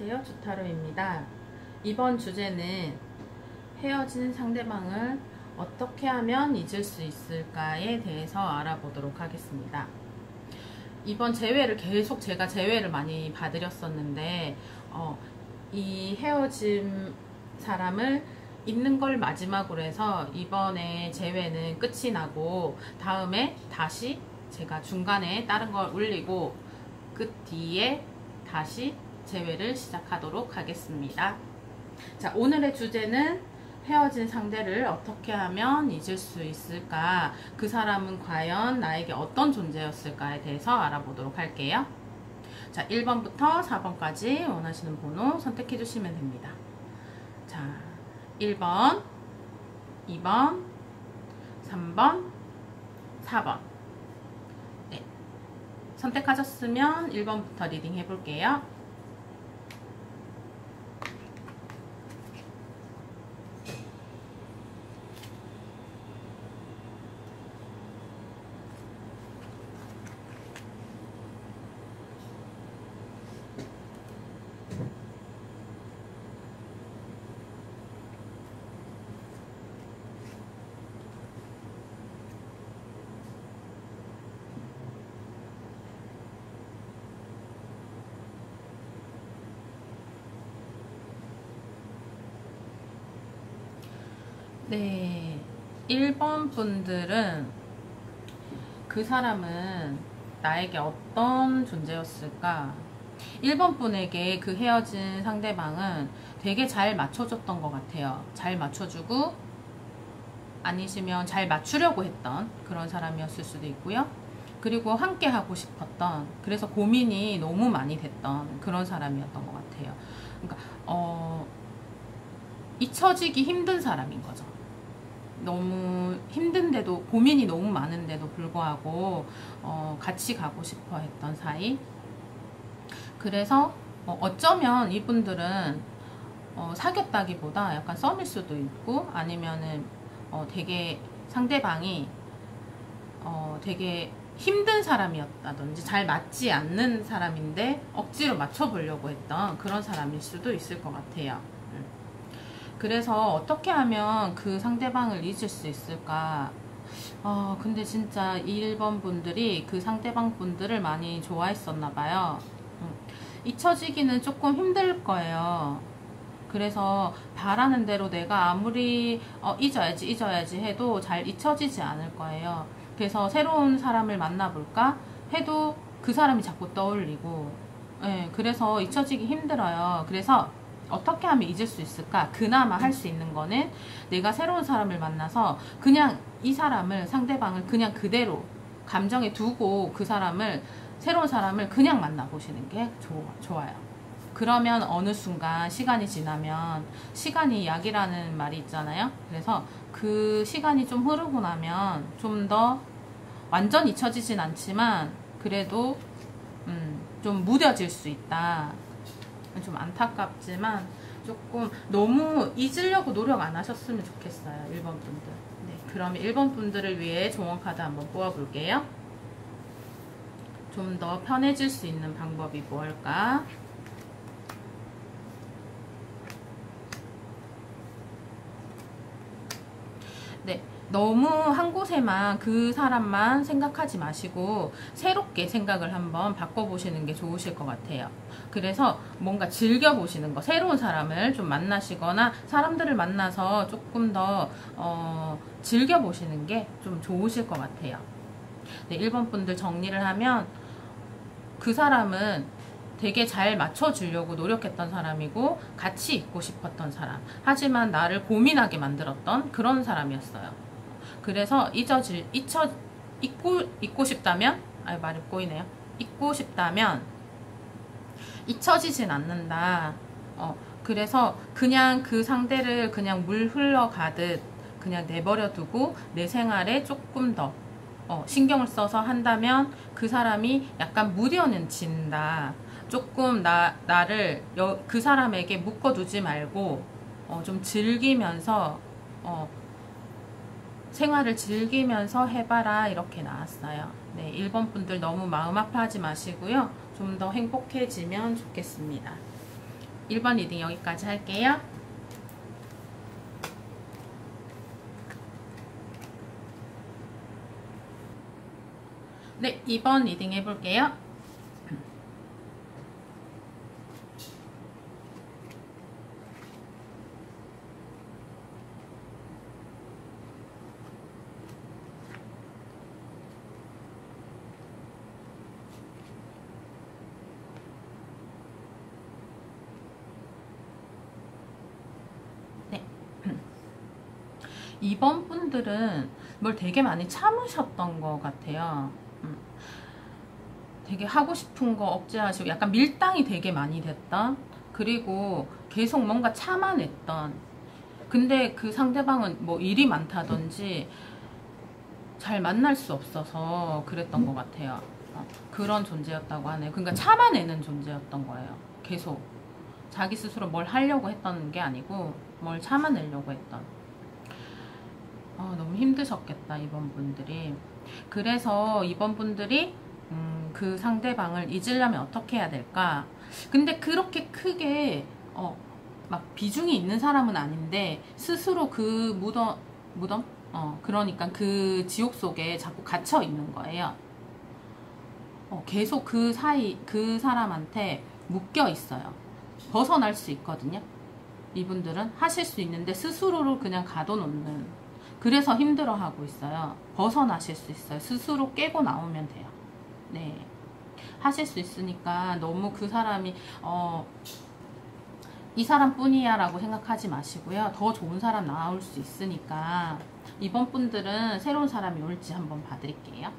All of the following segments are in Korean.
안녕하세요. 주타로입니다. 이번 주제는 헤어진 상대방을 어떻게 하면 잊을 수 있을까에 대해서 알아보도록 하겠습니다. 이번 재회를 계속 제가 재회를 많이 받으렸었는데 어, 이 헤어진 사람을 있는 걸 마지막으로 해서 이번에 재회는 끝이 나고 다음에 다시 제가 중간에 다른 걸 올리고 끝 뒤에 다시 재회를 시작하도록 하겠습니다. 자, 오늘의 주제는 헤어진 상대를 어떻게 하면 잊을 수 있을까? 그 사람은 과연 나에게 어떤 존재였을까에 대해서 알아보도록 할게요. 자, 1번부터 4번까지 원하시는 번호 선택해 주시면 됩니다. 자, 1번, 2번, 3번, 4번. 네. 선택하셨으면 1번부터 리딩 해볼게요. 네. 1번 분들은 그 사람은 나에게 어떤 존재였을까? 1번 분에게 그 헤어진 상대방은 되게 잘 맞춰줬던 것 같아요. 잘 맞춰주고 아니시면 잘 맞추려고 했던 그런 사람이었을 수도 있고요. 그리고 함께 하고 싶었던 그래서 고민이 너무 많이 됐던 그런 사람이었던 것 같아요. 그러니까 어 잊혀지기 힘든 사람인 거죠. 너무 힘든데도 고민이 너무 많은데도 불구하고 어, 같이 가고 싶어 했던 사이 그래서 어, 어쩌면 이분들은 어, 사귀었다기보다 약간 썸일 수도 있고 아니면은 어, 되게 상대방이 어, 되게 힘든 사람이었다든지 잘 맞지 않는 사람인데 억지로 맞춰보려고 했던 그런 사람일 수도 있을 것 같아요. 그래서 어떻게 하면 그 상대방을 잊을 수 있을까? 어, 근데 진짜 1번 분들이 그 상대방 분들을 많이 좋아했었나 봐요. 음, 잊혀지기는 조금 힘들 거예요. 그래서 바라는 대로 내가 아무리 어, 잊어야지 잊어야지 해도 잘 잊혀지지 않을 거예요. 그래서 새로운 사람을 만나볼까 해도 그 사람이 자꾸 떠올리고 네, 그래서 잊혀지기 힘들어요. 그래서 어떻게 하면 잊을 수 있을까? 그나마 할 수 있는 거는 내가 새로운 사람을 만나서 그냥 이 사람을 상대방을 그냥 그대로 감정에 두고 그 사람을 새로운 사람을 그냥 만나보시는 게 좋아요. 그러면 어느 순간 시간이 지나면 시간이 약이라는 말이 있잖아요. 그래서 그 시간이 좀 흐르고 나면 좀 더 완전 잊혀지진 않지만 그래도 음, 좀 무뎌질 수 있다. 좀 안타깝지만 조금 너무 잊으려고 노력 안 하셨으면 좋겠어요. 1번 분들. 네, 그러면 1번 분들을 위해 조언 카드 한번 뽑아볼게요. 좀 더 편해질 수 있는 방법이 뭘까? 네, 너무 한 곳에만 그 사람만 생각하지 마시고 새롭게 생각을 한번 바꿔보시는 게 좋으실 것 같아요. 그래서 뭔가 즐겨보시는 거, 새로운 사람을 좀 만나시거나 사람들을 만나서 조금 더 어, 즐겨보시는 게 좀 좋으실 것 같아요. 네, 1번 분들 정리를 하면 그 사람은 되게 잘 맞춰주려고 노력했던 사람이고 같이 있고 싶었던 사람 하지만 나를 고민하게 만들었던 그런 사람이었어요 그래서 잊어질 잊혀 잊고 잊고 싶다면 아 말이 꼬이네요 잊고 싶다면 잊혀지진 않는다. 어, 그래서 그냥 그 상대를 그냥 물 흘러가듯 그냥 내버려 두고 내 생활에 조금 더 어, 신경을 써서 한다면 그 사람이 약간 무뎌는 진다. 조금 나, 나를 여, 그 사람에게 묶어두지 말고 어, 좀 즐기면서 어, 생활을 즐기면서 해봐라 이렇게 나왔어요. 네, 1번 분들 너무 마음 아파하지 마시고요. 좀 더 행복해지면 좋겠습니다. 1번 리딩 여기까지 할게요. 네, 2번 리딩 해볼게요. 이번 분들은 뭘 되게 많이 참으셨던 것 같아요. 음. 되게 하고 싶은 거 억제하시고 약간 밀당이 되게 많이 됐던 그리고 계속 뭔가 참아냈던 근데 그 상대방은 뭐 일이 많다든지 잘 만날 수 없어서 그랬던 것 같아요. 어, 그런 존재였다고 하네요. 그러니까 참아내는 존재였던 거예요. 계속 자기 스스로 뭘 하려고 했던 게 아니고 뭘 참아내려고 했던 아, 너무 힘드셨겠다 이번 분들이. 그래서 이번 분들이 음, 그 상대방을 잊으려면 어떻게 해야 될까? 근데 그렇게 크게 어, 막 비중이 있는 사람은 아닌데 스스로 그 무덤 무덤? 어 그러니까 그 지옥 속에 자꾸 갇혀 있는 거예요. 어, 계속 그 사이 그 사람한테 묶여 있어요. 벗어날 수 있거든요. 이분들은 하실 수 있는데 스스로를 그냥 가둬놓는 그래서 힘들어하고 있어요. 벗어나실 수 있어요. 스스로 깨고 나오면 돼요. 네. 하실 수 있으니까 너무 그 사람이 어, 이 사람뿐이야 라고 생각하지 마시고요. 더 좋은 사람 나올 수 있으니까 이번 분들은 새로운 사람이 올지 한번 봐드릴게요.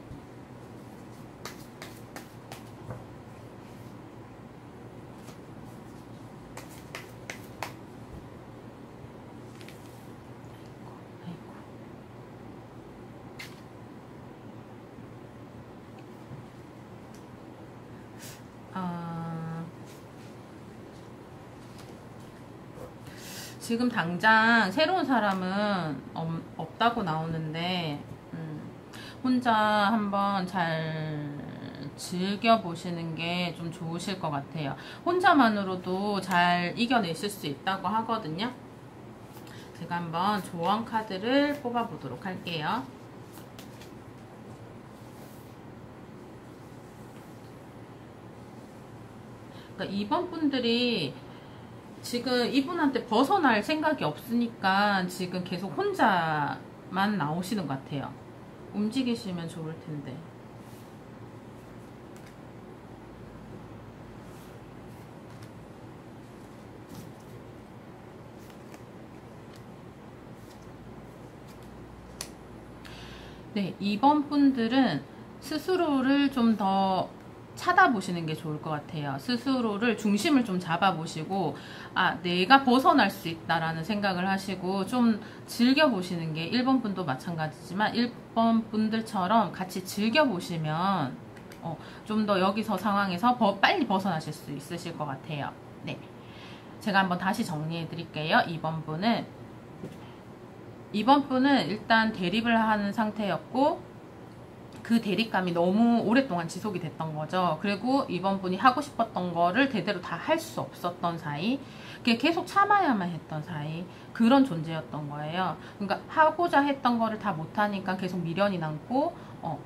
지금 당장 새로운 사람은 없, 다고 나오는데 음, 혼자 한번 잘 즐겨보시는 게 좀 좋으실 것 같아요. 혼자만으로도 잘 이겨내실 수 있다고 하거든요. 제가 한번 조언 카드를 뽑아보도록 할게요. 그러니까 이번 분들이 지금 이분한테 벗어날 생각이 없으니까 지금 계속 혼자만 나오시는 것 같아요. 움직이시면 좋을 텐데. 네, 이번 분들은 스스로를 좀더 찾아보시는 게 좋을 것 같아요. 스스로를 중심을 좀 잡아보시고 아 내가 벗어날 수 있다라는 생각을 하시고 좀 즐겨보시는 게 1번 분도 마찬가지지만 1번 분들처럼 같이 즐겨보시면 어, 좀 더 여기서 상황에서 버, 빨리 벗어나실 수 있으실 것 같아요. 네, 제가 한번 다시 정리해 드릴게요. 2번 분은 2번 분은 일단 대립을 하는 상태였고 그 대립감이 너무 오랫동안 지속이 됐던 거죠. 그리고 이번 분이 하고 싶었던 거를 대대로 다 할 수 없었던 사이, 계속 참아야만 했던 사이, 그런 존재였던 거예요. 그러니까 하고자 했던 거를 다 못하니까 계속 미련이 남고, 어,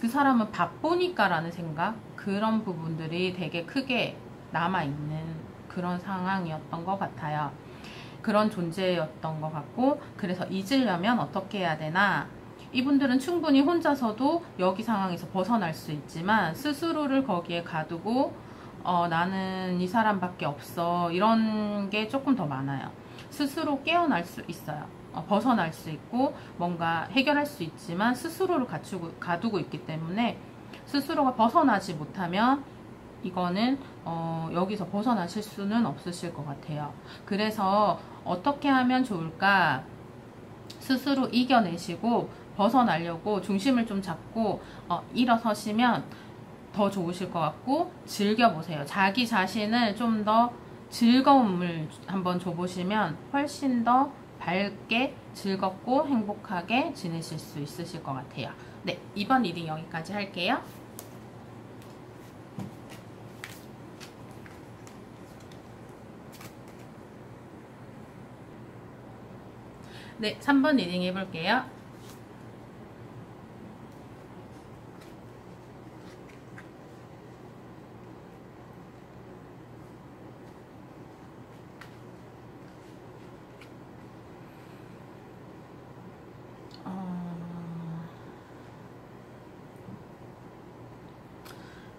그 사람은 바쁘니까라는 생각, 그런 부분들이 되게 크게 남아있는 그런 상황이었던 것 같아요. 그런 존재였던 것 같고, 그래서 잊으려면 어떻게 해야 되나, 이분들은 충분히 혼자서도 여기 상황에서 벗어날 수 있지만 스스로를 거기에 가두고 어, 나는 이 사람밖에 없어 이런 게 조금 더 많아요. 스스로 깨어날 수 있어요. 어, 벗어날 수 있고 뭔가 해결할 수 있지만 스스로를 갖추고 가두고 있기 때문에 스스로가 벗어나지 못하면 이거는 어, 여기서 벗어나실 수는 없으실 것 같아요. 그래서 어떻게 하면 좋을까? 스스로 이겨내시고 벗어나려고 중심을 좀 잡고 어, 일어서시면 더 좋으실 것 같고 즐겨보세요. 자기 자신을 좀 더 즐거움을 한번 줘보시면 훨씬 더 밝게 즐겁고 행복하게 지내실 수 있으실 것 같아요. 네, 이번 리딩 여기까지 할게요. 네, 3번 리딩 해볼게요.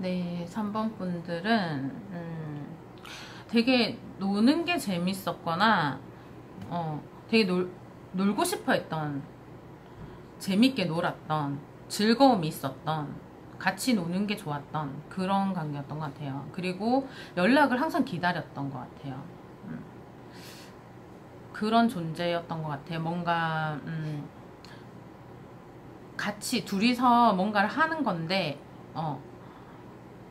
네, 3번 분들은 음, 되게 노는 게 재밌었거나 어, 되게 놀, 놀고 싶어 했던 재밌게 놀았던 즐거움이 있었던 같이 노는 게 좋았던 그런 관계였던 것 같아요. 그리고 연락을 항상 기다렸던 것 같아요. 음. 그런 존재였던 것 같아요. 뭔가 음, 같이 둘이서 뭔가를 하는 건데 어,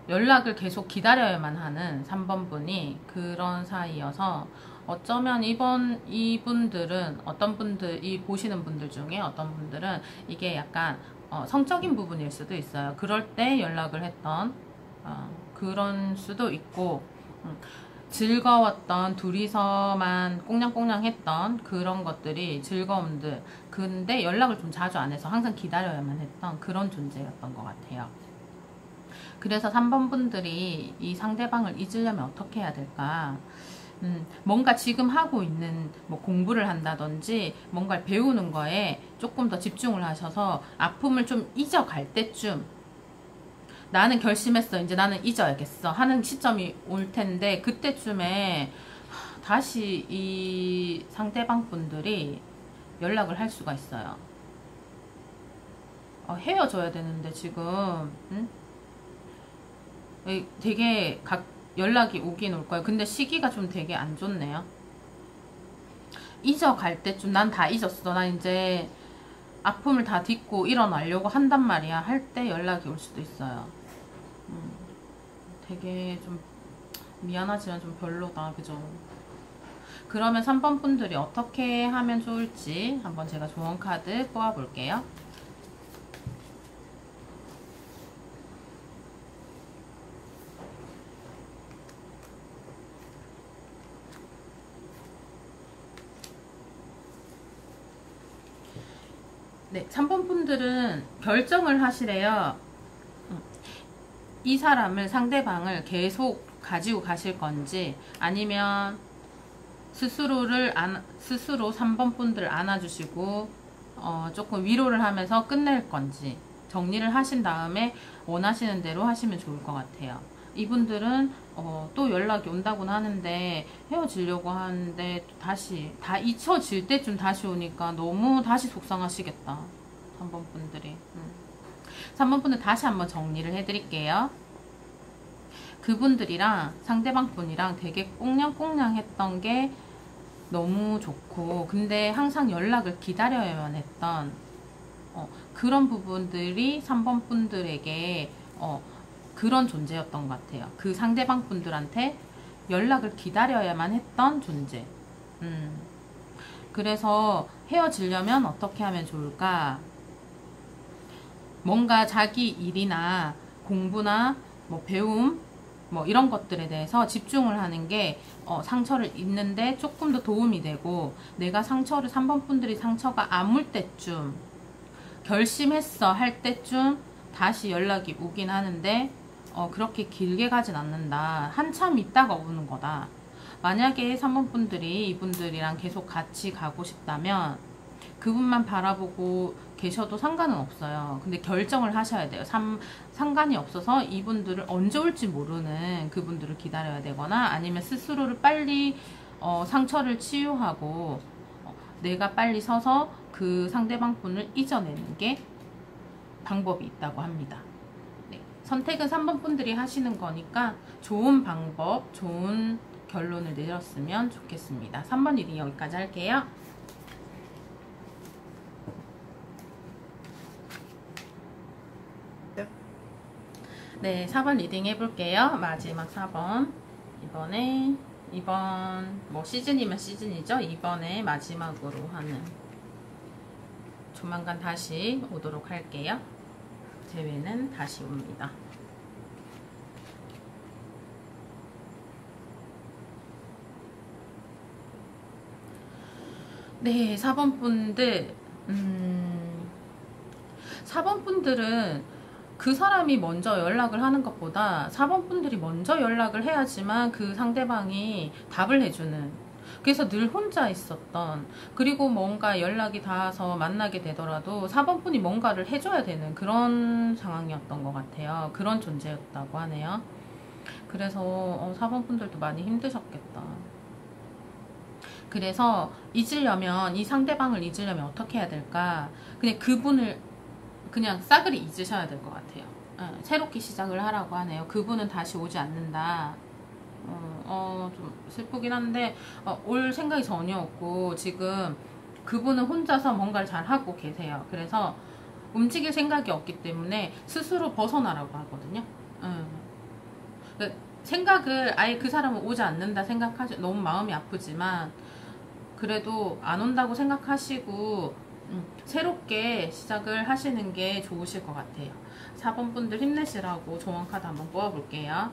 연락을 계속 기다려야만 하는 3번 분이 그런 사이여서 어쩌면 이번 이분들은 어떤 분들 이 보시는 분들 중에 어떤 분들은 이게 약간 어, 성적인 부분일 수도 있어요. 그럴 때 연락을 했던 어, 그런 수도 있고 음, 즐거웠던 둘이서만 꽁냥꽁냥 했던 그런 것들이 즐거움들 근데 연락을 좀 자주 안 해서 항상 기다려야만 했던 그런 존재였던 것 같아요. 그래서 3번 분들이 이 상대방을 잊으려면 어떻게 해야 될까? 음, 뭔가 지금 하고 있는 뭐 공부를 한다든지 뭔가를 배우는 거에 조금 더 집중을 하셔서 아픔을 좀 잊어갈 때쯤 나는 결심했어 이제 나는 잊어야겠어 하는 시점이 올 텐데 그때쯤에 다시 이 상대방 분들이 연락을 할 수가 있어요 어, 헤어져야 되는데 지금 응? 되게 각 연락이 오긴 올 거예요. 근데 시기가 좀 되게 안 좋네요. 잊어갈 때쯤 난 다 잊었어. 나 이제 아픔을 다 딛고 일어나려고 한단 말이야. 할 때 연락이 올 수도 있어요. 음, 되게 좀 미안하지만 좀 별로다. 그죠? 그러면 3번 분들이 어떻게 하면 좋을지 한번 제가 조언 카드 뽑아볼게요. 네, 3번 분들은 결정을 하시래요. 음, 이 사람을 상대방을 계속 가지고 가실 건지 아니면 스스로를 안, 스스로 3번 분들을 안아주시고 어, 조금 위로를 하면서 끝낼 건지 정리를 하신 다음에 원하시는 대로 하시면 좋을 것 같아요. 이분들은 어, 또 연락이 온다고는 하는데 헤어지려고 하는데 다시 다 잊혀질 때쯤 다시 오니까 너무 다시 속상하시겠다 3번 분들이 음. 3번 분들 다시 한번 정리를 해드릴게요 그분들이랑 상대방 분이랑 되게 꽁냥꽁냥 했던 게 너무 좋고 근데 항상 연락을 기다려야만 했던 어, 그런 부분들이 3번 분들에게 어, 그런 존재였던 것 같아요. 그 상대방 분들한테 연락을 기다려야만 했던 존재. 음. 그래서 헤어지려면 어떻게 하면 좋을까? 뭔가 자기 일이나 공부나 뭐 배움 뭐 이런 것들에 대해서 집중을 하는 게 어, 상처를 잊는데 조금 더 도움이 되고 내가 상처를 3번 분들이 상처가 아물 때쯤 결심했어 할 때쯤 다시 연락이 오긴 하는데 어, 그렇게 길게 가진 않는다. 한참 있다가 오는 거다. 만약에 3번 분들이 이분들이랑 계속 같이 가고 싶다면 그분만 바라보고 계셔도 상관은 없어요. 근데 결정을 하셔야 돼요. 삼, 상관이 없어서 이분들을 언제 올지 모르는 그분들을 기다려야 되거나 아니면 스스로를 빨리 어, 상처를 치유하고 어, 내가 빨리 서서 그 상대방 분을 잊어내는 게 방법이 있다고 합니다. 선택은 3번 분들이 하시는 거니까 좋은 방법, 좋은 결론을 내렸으면 좋겠습니다. 3번 리딩 여기까지 할게요. 네, 4번 리딩 해볼게요. 마지막 4번. 이번에, 이번, 뭐 시즌이면 시즌이죠. 이번에 마지막으로 하는. 조만간 다시 오도록 할게요. 대회는 다시 옵니다. 네, 4번 분들, 음, 4번 분들은 그 사람이 먼저 연락을 하는 것보다 4번 분들이 먼저 연락을 해야지만 그 상대방이 답을 해주는 그래서 늘 혼자 있었던 그리고 뭔가 연락이 닿아서 만나게 되더라도 4번 분이 뭔가를 해줘야 되는 그런 상황이었던 것 같아요. 그런 존재였다고 하네요. 그래서 어, 4번 분들도 많이 힘드셨겠다. 그래서 잊으려면 이 상대방을 잊으려면 어떻게 해야 될까? 그냥 그분을 그냥 싸그리 잊으셔야 될 것 같아요. 어, 새롭게 시작을 하라고 하네요. 그분은 다시 오지 않는다. 어, 어, 좀 슬프긴 한데 어, 올 생각이 전혀 없고 지금 그분은 혼자서 뭔가를 잘 하고 계세요. 그래서 움직일 생각이 없기 때문에 스스로 벗어나라고 하거든요. 음. 생각을 아예 그 사람은 오지 않는다 생각하시 너무 마음이 아프지만 그래도 안 온다고 생각하시고 음, 새롭게 시작을 하시는 게 좋으실 것 같아요. 4번 분들 힘내시라고 조언 카드 한번 뽑아볼게요.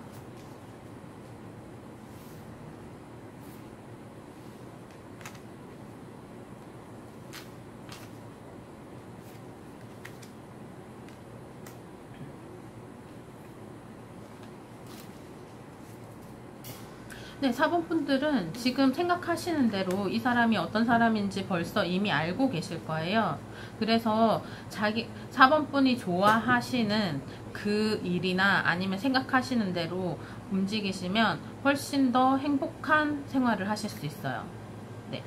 네, 4번 분들은 지금 생각하시는 대로 이 사람이 어떤 사람인지 벌써 이미 알고 계실 거예요. 그래서 자기 4번 분이 좋아하시는 그 일이나 아니면 생각하시는 대로 움직이시면 훨씬 더 행복한 생활을 하실 수 있어요. 네.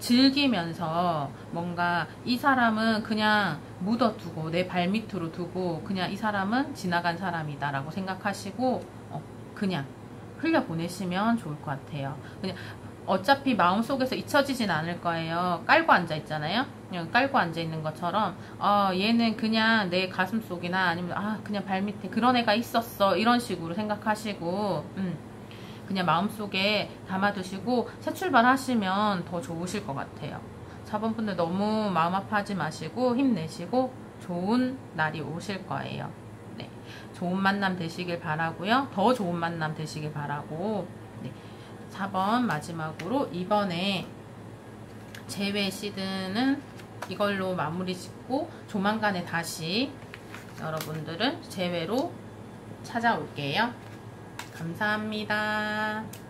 즐기면서 뭔가 이 사람은 그냥 묻어두고 내 발밑으로 두고 그냥 이 사람은 지나간 사람이다 라고 생각하시고 어, 그냥 흘려보내시면 좋을 것 같아요. 그냥 어차피 마음속에서 잊혀지진 않을 거예요. 깔고 앉아 있잖아요. 그냥 깔고 앉아 있는 것처럼 어, 얘는 그냥 내 가슴 속이나 아니면 아 그냥 발밑에 그런 애가 있었어 이런 식으로 생각하시고 음, 그냥 마음속에 담아두시고 새 출발하시면 더 좋으실 것 같아요. 4번 분들 너무 마음 아파하지 마시고 힘내시고 좋은 날이 오실 거예요. 좋은 만남 되시길 바라고요. 더 좋은 만남 되시길 바라고 네. 4번 마지막으로 이번에 제외 시드는 이걸로 마무리 짓고 조만간에 다시 여러분들은 제외로 찾아올게요. 감사합니다.